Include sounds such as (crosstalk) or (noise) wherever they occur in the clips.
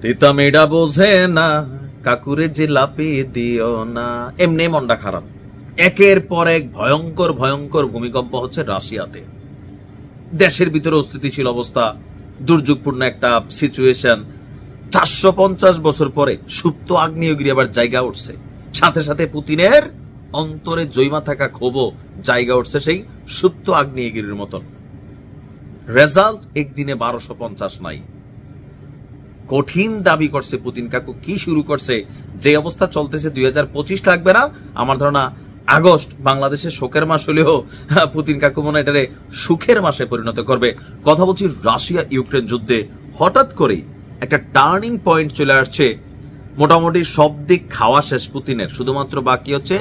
তিতা মেয়েটা বোঝে না, কাকুরে যে লাপি দিও না। এমনি মনটা খারাপ। একের পর এক ভয়ঙ্কর ভয়ঙ্কর ভূমিকম্প হচ্ছে রাশিয়াতে। দেশের ভিতরে অস্থিতিশীল অবস্থা, দুর্যোগপূর্ণ একটা সিচুয়েশন চারশো পঞ্চাশ বছর পরে সুপ্ত আগ্নেয়গিরি আবার জায়গা উঠছে। সাথে সাথে পুতিনের অন্তরে জৈমা থাকা ক্ষোভও জায়গা উঠছে সেই সুপ্ত আগ্নেয়গিরির মতন। রেজাল্ট একদিনে বারোশো পঞ্চাশ নাই। কঠিন দাবি করছে পুতিন কাকু। কি শুরু করছে? যে অবস্থা চলতেছে দুই হাজার পঁচিশ লাগবে না? আমার ধারণা আগস্ট বাংলাদেশের শোকের মাস হলেও পুতিন কাকু মনে এটারে সুখের মাসে পরিণত করবে। কথা বলছি রাশিয়া ইউক্রেন যুদ্ধে। হঠাৎ করেই একটা টার্নিং পয়েন্ট চলে আসছে। মোটামুটি সব দিক খাওয়া শেষ পুতিনের। শুধুমাত্র বাকি হচ্ছে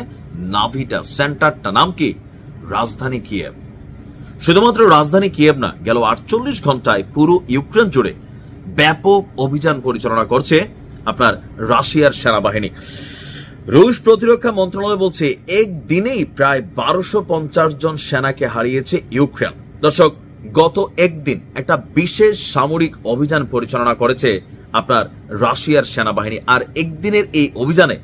নাভিটা, সেন্টারটা। নাম কি? রাজধানী কিয়েভ। শুধুমাত্র রাজধানী কিয়েভ না, গেল আটচল্লিশ ঘন্টায় পুরো ইউক্রেন জুড়ে ব্যাপক অভিযান পরিচালনা করছে আপনার রাশিয়ার সেনাবাহিনী। রুশ প্রতিরক্ষা মন্ত্রণালয় বলছে, একদিনেই প্রায় বারোশো পঞ্চাশ জন সেনাকে হারিয়েছে ইউক্রেন। দর্শক, গত একদিন একটা বিশেষ সামরিক অভিযান পরিচালনা করেছে আপনার রাশিয়ার সেনাবাহিনী, আর একদিনের এই অভিযানে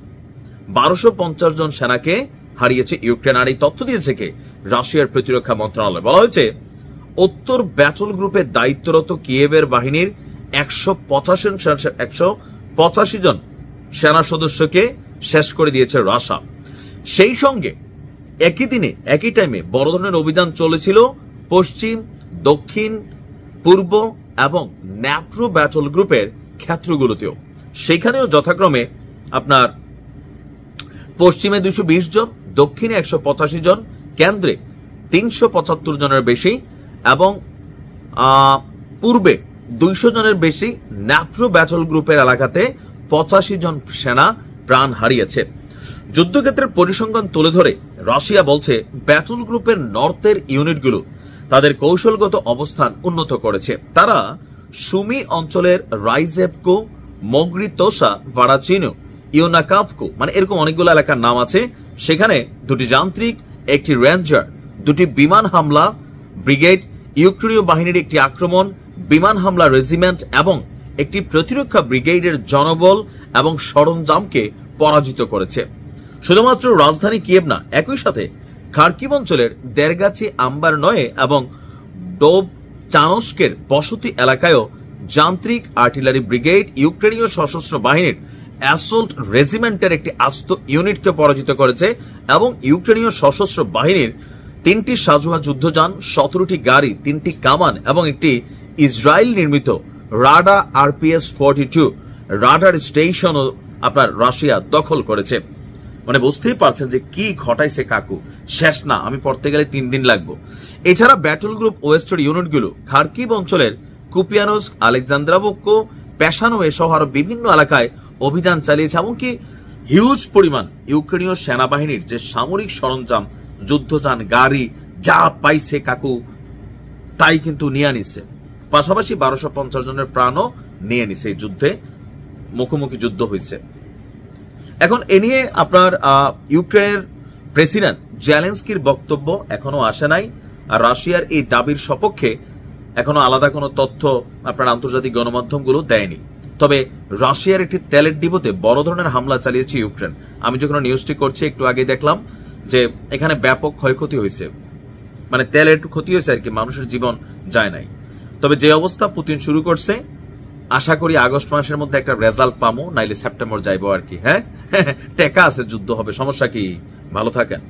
বারোশো পঞ্চাশ জন সেনাকে হারিয়েছে ইউক্রেন। আর এই তথ্য দিয়েছে কে? রাশিয়ার প্রতিরক্ষা মন্ত্রণালয়। বলা হয়েছে, উত্তর ব্যাচল গ্রুপের দায়িত্বরত কিয়েভের বাহিনীর একশো পঁচাশি একশো পঁচাশি জন সেনা সদস্যকে শেষ করে দিয়েছে রাশা। সেই সঙ্গে একই দিনে, একই টাইমে বড় ধরনের অভিযান চলেছিল পশ্চিম, দক্ষিণ, পূর্ব এবং ন্যাপ্রো ব্যাটল গ্রুপের ক্ষেত্রগুলোতেও। সেখানেও যথাক্রমে আপনার পশ্চিমে দুশো বিশ জন, দক্ষিণে একশো পঁচাশি জন, কেন্দ্রে তিনশো পঁচাত্তর জনের বেশি এবং পূর্বে দুইশো জনের বেশি ন্যাপ্রো ব্যাটল গ্রুপের এলাকাতে পঁচাশি জন সেনা প্রাণ হারিয়েছে। যুদ্ধক্ষেত্রের পরিসংখ্যান তুলে ধরে রাশিয়া বলছে, ব্যাটল গ্রুপের নর্থের ইউনিটগুলো তাদের কৌশলগত অবস্থান উন্নত করেছে। তারা সুমি অঞ্চলের রাইজেভকো, মগ্রিতোসা ভাড়াচিনো ইউনাকাভকো মানে এরকম অনেকগুলো এলাকার নাম আছে। সেখানে দুটি যান্ত্রিক, একটি রেঞ্জার, দুটি বিমান হামলা, ব্রিগেড, ইউক্রেনীয় বাহিনীর একটি আক্রমণ বিমান হামলা রেজিমেন্ট এবং একটি প্রতিরক্ষা ব্রিগেডের জনবল এবং সরঞ্জামকে পরাজিত করেছে। শুধুমাত্র রাজধানী কিয়েভ না, একই সাথে খার্কিব অঞ্চলের দেরগাছি আম্বার নয়ে এবং ডোব চানস্কের বসতি এলাকায়ও যান্ত্রিক আর্টিলারি ব্রিগেড, ইউক্রেনীয় সশস্ত্র বাহিনীর অ্যাসল্ট রেজিমেন্টের একটি আস্ত ইউনিটকে পরাজিত করেছে এবং ইউক্রেনীয় সশস্ত্র বাহিনীর তিনটি সাজুয়া যুদ্ধযান, সতেরোটি গাড়ি, তিনটি কামান এবং একটি ইসরায়েল নির্মিত Rada RPS forty two radar স্টেশনও আপনার রাশিয়া দখল করেছে। মানে বুঝতেই পারছেন যে কি ঘটাইছে কাকু। শেষ না, আমি পড়তে গেলে তিন দিন লাগবো। এছাড়া ব্যাটল গ্রুপ ওয়েস্টের ইউনিটগুলো খার্কিব অঞ্চলের কুপিয়ানোস, আলেকজান্দ্রাবোক্কো, পেশানো সহ আরও বিভিন্ন এলাকায় অভিযান চালিয়েছে, এমনকি হিউজ পরিমাণ ইউক্রেনীয় সেনাবাহিনীর যে সামরিক সরঞ্জাম, যুদ্ধযান, গাড়ি যা পাইছে কাকু, তাই কিন্তু নিয়ে নিছে পাশাপাশি বারোশো পঞ্চাশ জনের প্রাণও নিয়ে নিছে এই যুদ্ধে। মুখোমুখি যুদ্ধ হয়েছে এখন এ নিয়ে আপনার ইউক্রেনের প্রেসিডেন্ট জেলেন্সকির বক্তব্য এখনও আসে নাই। আর রাশিয়ার এই দাবির সপক্ষে এখনও আলাদা কোনো তথ্য আপনার আন্তর্জাতিক গণমাধ্যমগুলো দেয়নি। তবে রাশিয়ার একটি তেলের ডিপোতে বড় ধরনের হামলা চালিয়েছে ইউক্রেন। আমি যখন নিউজটি করছি, একটু আগে দেখলাম যে এখানে ব্যাপক ক্ষয়ক্ষতি হয়েছে মানে তেলের ক্ষতি হয়েছে আর কি, মানুষের জীবন যায় নাই। তবে যে অবস্থা পুতিন শুরু করছে, আশা করি আগস্ট মাসের মধ্যে একটা রেজাল্ট পামো, নাইলে সেপ্টেম্বর যাইবো আর কি হ্যাঁ? (laughs) টেকা আছে, যুদ্ধ হবে, সমস্যা কি? ভালো থাকেন।